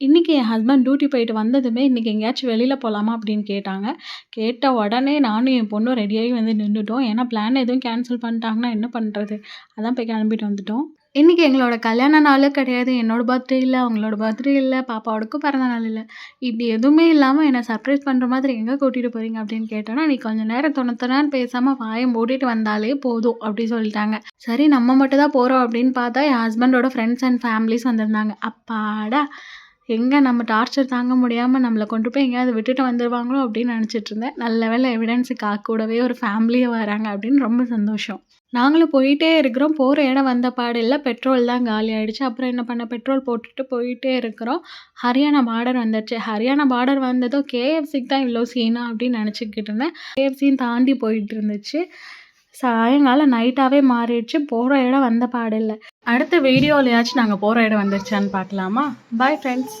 இன்றைக்கி என் husband duty போயிட்டு வந்ததுமே, இன்றைக்கி எங்கேயாச்சும் வெளியில் போகலாமா அப்படின்னு கேட்டாங்க. கேட்ட உடனே நானும் என் பொண்ணும் ரெடியாகி வந்து நின்றுட்டோம் ஏன்னா பிளான் எதுவும் கேன்சல் பண்ணிட்டாங்கன்னா என்ன பண்ணுறது அதான் போய் கிளம்பிட்டு வந்துட்டோம். இன்றைக்கி எங்களோட கல்யாண நாளே கிடையாது. என்னோடய பர்த்டே இல்லை அவங்களோட பர்த்டே இல்லை பாப்பாவோடக்கும் பிறந்த நாள் இல்லை இப்படி எதுவுமே இல்லாமல் என்னை சர்ப்ரைஸ் பண்ணுற மாதிரி எங்கே கூட்டிகிட்டு போகிறீங்க அப்படின்னு கேட்டோன்னா "நீ கொஞ்ச நேரம் துணத்துனான்னு பேசாமல் வாயம் வாய மூடிட்டு வந்தாலே போதும்" அப்படி சொல்லிட்டாங்க. சரி நம்ம மட்டும் தான் போகிறோம் அப்படின்னு பார்த்தா, என் ஹஸ்பண்டோட ஃப்ரெண்ட்ஸ் அண்ட் ஃபேமிலிஸ் வந்திருந்தாங்க. அப்பாடா! எங்கே நம்ம டார்ச்சர் தாங்க முடியாமல் நம்மளை கொண்டு போய் எங்கேயாவது விட்டுட்டு வந்துடுவாங்களோ அப்படின்னு நினச்சிட்டு இருந்தேன். நல்ல வேலை எவிடன்ஸுக்கு கூடவே ஒரு ஃபேமிலியை வராங்க அப்படின்னு ரொம்ப சந்தோஷம். நாங்களும் போயிட்டே இருக்கிறோம். போகிற இடம் வந்த பாடு பெட்ரோல் தான் காலி ஆகிடுச்சு அப்புறம் என்ன பண்ண பெட்ரோல் போட்டுட்டு போயிட்டே இருக்கிறோம். ஹரியானா பார்டர் வந்துடுச்சு ஹரியானா பார்டர் வந்ததும் கேஎஃப்சிக்கு தான் இவ்வளோ சீனா அப்படின்னு நினச்சிக்கிட்டு இருந்தேன். கேஎஃப்சியும் தாண்டி போயிட்டு இருந்துச்சு. சாயங்காலம் நைட்டாவே மாறிடுச்சு. போற இடம் வந்த பாடில்லை அடுத்த வீடியோலயாச்சும் நாங்க போற இடம் வந்துருச்சான்னு பார்க்கலாமா? Bye friends.